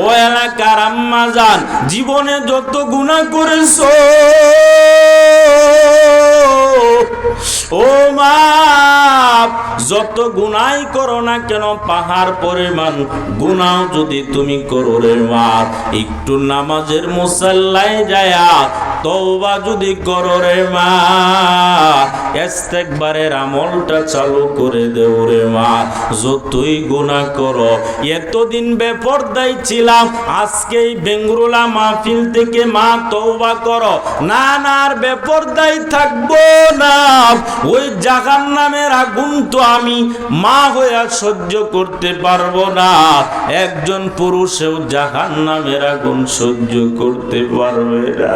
ও এলাকার আম্মা যান জীবনে যত গুণা করেছ। ও মা, যত গুনাই করো না কেন, পাহাড় পরিমাণ গুনাও যদি তুমি করো রে মা, একটু নামাজের মুসাল্লায় যায়া তওবা যদি করো রে মা, ইস্তেকবারের আমলটা চালু করে দেও রে মা। যতই গুনাহ করো, এতদিন বেপরদাই ছিলাম, আজকেই বেঙ্গুরুলা মাহফিল থেকে মা তওবা করো। না না, আর বেপরদাই থাকব না। ওই জাগার নামের আগুন তো আমি মা হইয়া সহ্য করতে পারব না। একজন পুরুষেও জাহান নামের আগুন সহ্য করতে পারবে না।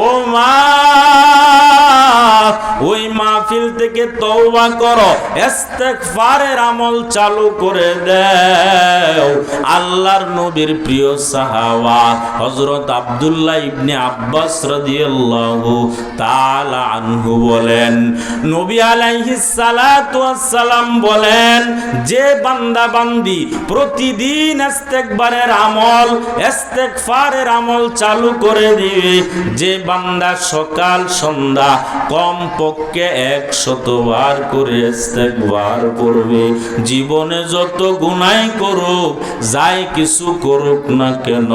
ও মা, ওই মাহফিল থেকে তওবা করো, ইস্তেগফারের আমল চালু করে দাও। আল্লাহর নবীর প্রিয় সাহাবা, হযরত আব্দুল্লাহ ইবনে আব্বাস রাদিয়াল্লাহু তাআলা আনহু বলেন, নবী আলাইহিস সালাতু ওয়াসসালাম বলেন, যে বান্দা বান্দি প্রতিদিন ইস্তেগফারের আমল ইস্তেগফারের আমল চালু করে দিবে, যে বান্দা সকাল, সন্ধ্যা কম পক্ষে একশত বার করে ইস্তেগফার করবে। জীবনে যত গুনাই করুক, যাই কিছু করুক না কেন,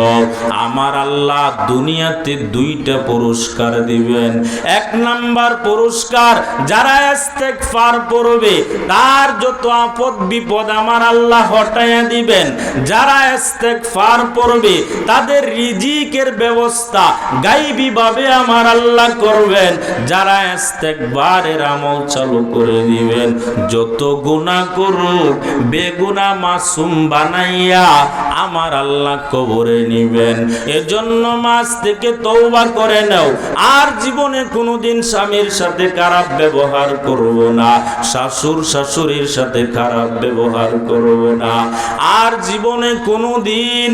আমার আল্লাহ দুনিয়াতে দুইটা পুরস্কার দিবেন। এক নাম্বার পুরস্কার, যারা ইস্তেগফার করবে, তার যত আপদ বিপদ আমার আল্লাহ হটাইয়া দিবেন। যারা ইস্তেগফার করবে, তাদের রিজিকের ব্যবস্থা, গাইবি ভাবে আমার আল্লাহ করবেন, যারা ইস্তেগফারের আমল চালু করে দিবেন। যত গুনাহ করুক, বেগুনা মাসুম বানাইয়া আমার আল্লাহ কবরে নিবেন। এজন্য মাস থেকে তওবা করে নাও। আর জীবনে কোনোদিন স্বামীর সাথে খারাপ ব্যবহার করব না। শাশুর শাশুড়ির সাথে খারাপ ব্যবহার করব না। আর জীবনে কোনোদিন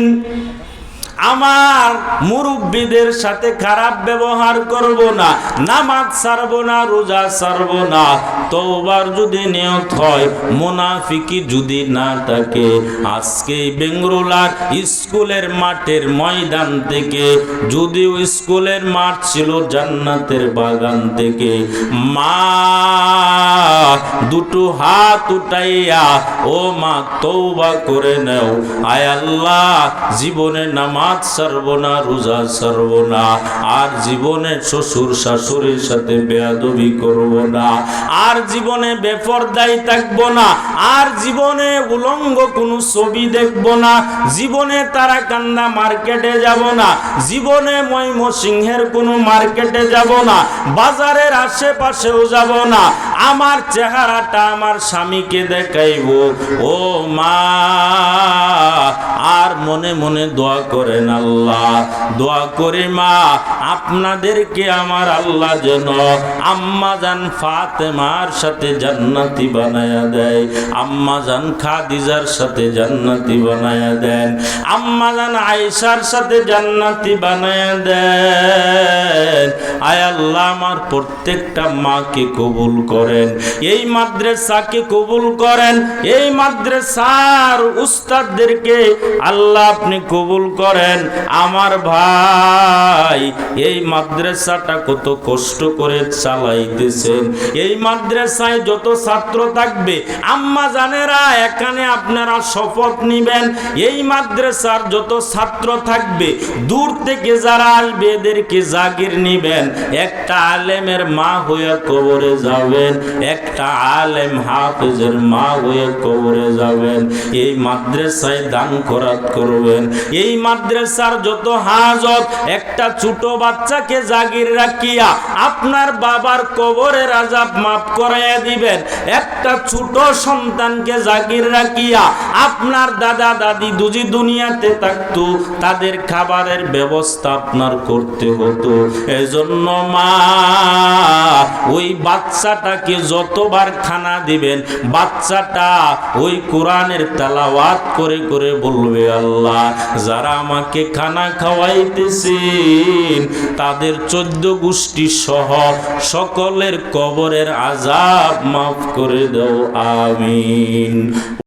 আমার মুরব্বীদের সাথে খারাপ ব্যবহার করব না, নামাজ ছাড়ব না, রোজা ছাড়ব না। তওবার যদি নিয়ত হয়, মুনাফিকি যদি না থাকে, আজকে বেঙ্গরুলার স্কুলের মাঠের ময়দান থেকে, যদিও স্কুলের মাঠ ছিল জান্নাতের বাগান থেকে, মা দুটো হাত উঠাইয়া, ও মা তৌবা করে নেও। আয় আল্লাহ, জীবনে নামাজ ছাড়ব না, রোজা ছাড়ব না, আর জীবনে শ্বশুর শাশুড়ির সাথে বেয়াদবি করব না, আর জীবনে বেপরদাই থাকব না, আর জীবনে উলঙ্গ কোনো ছবি দেখব না, জীবনে তারা কান্দা মার্কেটে যাব না, জীবনে ময়ম সিংহের কোনো মার্কেটে যাব না, বাজারের আশেপাশেও যাব না, আমার চেহারাটা আমার স্বামীকে দেখাইব। ও মা, আর মনে মনে দোয়া করেন আল্লাহ। দোয়া করে মা, আপনাদেরকে আমার আল্লাহ যেন আম্মা জান ফাতেমার সাথে জান্নাতি বানায়া দেয়। আম্মা জান খাদিজার সাথে জান্নাতি বানায়া দেন। আম্মা জান আয়েশার সাথে জান্নাতি বানায়া দেন। আয় আল্লাহ আমার প্রত্যেকটা মাকে কবুল করেন। এই মাদ্রাসাকে কবুল করেন, এই মাদ্রাসার উস্তাদদেরকে আল্লাহ আপনি কবুল করেন। আমার ভাই, এই মাদ্রাসাটা কত কষ্ট করে চালাইতেছেন। এই মাদ্রাসায় যত ছাত্র থাকবে, আম্মা জানেরা এখানে আপনারা শপথ নিবেন। এই মাদ্রাসার যত ছাত্র থাকবে, দূর থেকে যারা আসবে, এদেরকে জাগির নিবেন। একটা আলেমের মা হয়ে কবরে যাবেন, একটা আলেম হাফেজের মা হয়ে কবরে যাবেন। এই মাদ্রাসায় দান করাত করবেন। এই মাদ্রাসার যত হাজত, একটা ছোট বাচ্চাকে জাগির রাখিয়া আপনার বাবার কবরের আজাব মাফ করাইয়া দিবেন। একটা ছোট সন্তানকে জাগির রাখিয়া আপনার দাদা, দাদি দুজি দুনিয়াতে থাকতো, তাদের খাবারের ব্যবস্থা আপনার করতে হতো। এজন্য মা, ওই বাচ্চাটাকে যতবার খানা দিবেন, বাচ্চাটা ওই কোরআনের তালাওয়াত করে করে বলবে, আল্লাহ, যারা আমাকে খানা খাওয়াইতেছেন, তাদের চোদ্দ গোষ্ঠী সহ সকলের কবরের আজাব মাফ করে দাও, আমিন।